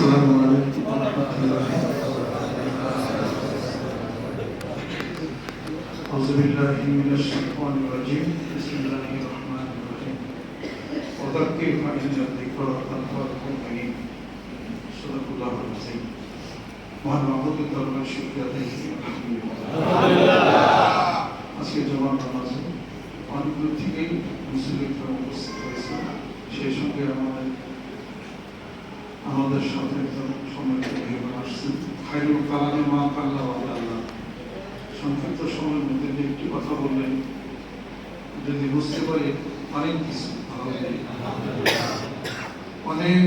السلام عليكم ورحمة الله أعوذ بالله من الشيطان الرجيم بسم الله الرحمن الرحيم وذكر فإن الذكر تنفع المؤمنين صدق الله العظيم মহান মাহমুদুর দরবার শুক্রিয়া দেখি আলহামদুলিল্লাহ আজকে জবান নামাজে অনেকগুলো থেকেই মুসলিমরা উপস্থিত হয়েছে সেই সঙ্গে আমাদের আমাদের সাথে একজন সম্মানিত আসছেন খাইরুল কালামে মা কাল্লা আল্লাহ। সংক্ষিপ্ত সময়ের মধ্যে যে একটি কথা বললেন যদি বুঝতে পারি অনেক কিছু। অনেক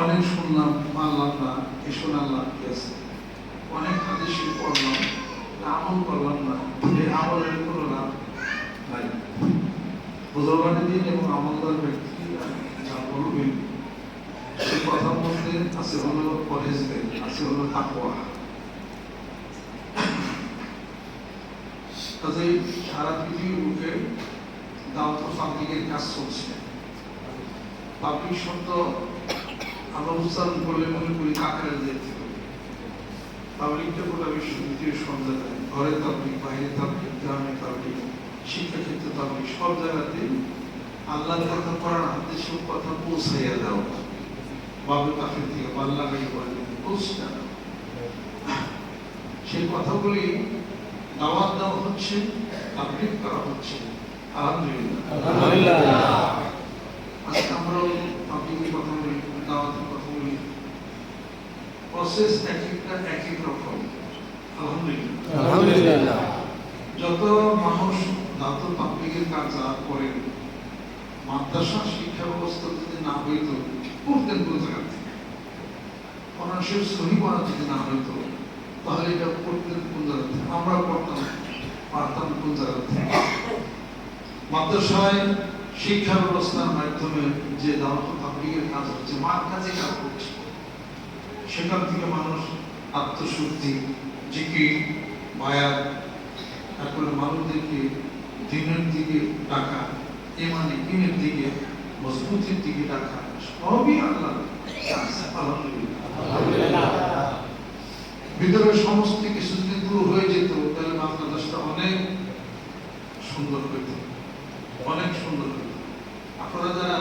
অনেক শুনলাম মানলাম না এ কি আছে অনেক হাদিস পড়লাম আমল করলাম না এই আমলের কোনো লাভ নাই। বুজুর্গানের দিন এবং আমলদার ব্যক্তি যা বলবেন সেই কথার মধ্যে আছে হলো পরেজগারি আছে হলো তাকওয়া। কাজেই সারা পৃথিবীর বুকে দাওয়াত পাবলিকের কাজ চলছে। পাবলিক শব্দ আমরা করলে মনে করি কাকারের যেতে পাবলিকটা গোটা বিশ্ব দ্বিতীয় সব জায়গায় ঘরে তাবলিক বাইরে তাবলিক গ্রামে তাবলিক শিক্ষাক্ষেত্রে তাবলিক, সব জায়গাতে আল্লাহর কথা করার হাতে সব কথা পৌঁছাইয়া দাও সেই কথাগুলি দাওয়াত দেওয়া হচ্ছে তাবলিক করা হচ্ছে। আলহামদুলিল্লাহ। আজকে আমরাও পাবলিকের কথা বলি দাওয়াতের কথা বলি প্রসেস এক একটা এক এক রকম। আলহামদুলিল্লাহ। যত মানুষ দাত পাবলিকের কাজ করেন মাদ্রাসা শিক্ষা ব্যবস্থা যদি না হইতো করতেন কোন জায়গা থেকে? মানুষের সহি করা না তাহলে এটা করতেন কোন জায়গা থেকে? আমরা করতাম পারতাম কোন জায়গা থেকে? মাদ্রাসায় শিক্ষা ব্যবস্থার মাধ্যমে যে দাওয়াত পাবলিকের কাজ হচ্ছে, মার কাজে কাজ করছে সেখান থেকে মানুষ আত্মশুদ্ধি, জিকির মায়া তারপরে মানুষদেরকে দিনের দিকে ডাকা ইমানে দিনের দিকে মজবুতির দিকে রাখা সবই আল্লাহ। ভিতরে সমস্ত কিছু যদি দূর হয়ে যেত, তাহলে বাংলাদেশটা অনেক সুন্দর হইত। অনেক সুন্দর হইত। আপনারা যারা